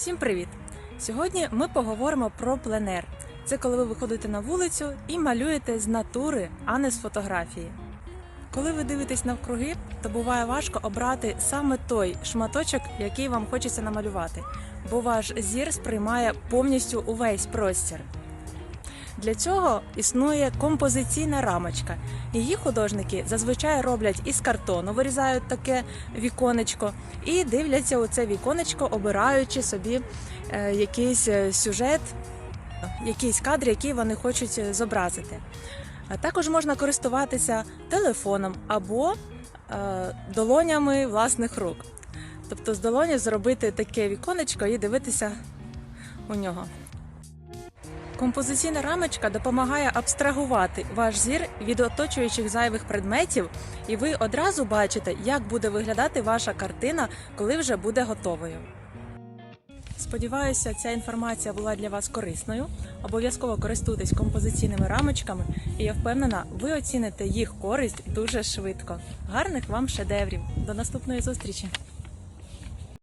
Всім привіт! Сьогодні ми поговоримо про пленер. Це коли ви виходите на вулицю і малюєте з натури, а не з фотографії. Коли ви дивитесь навкруги, то буває важко обрати саме той шматочок, який вам хочеться намалювати, бо ваш зір сприймає повністю увесь простір. Для цього існує композиційна рамочка. Її художники зазвичай роблять із картону, вирізають таке віконечко і дивляться у це віконечко, обираючи собі е, якийсь е, сюжет, якийсь кадр, який вони хочуть е, зобразити. Також можна користуватися телефоном або долонями власних рук. Тобто з долоні зробити таке віконечко і дивитися у нього. Композиційна рамочка допомагає абстрагувати ваш зір від оточуючих зайвих предметів, і ви одразу бачите, як буде виглядати ваша картина, коли вже буде готовою. Сподіваюся, ця інформація була для вас корисною. Обов'язково користуйтесь композиційними рамочками, і я впевнена, ви оціните їх користь дуже швидко. Гарних вам шедеврів! До наступної зустрічі!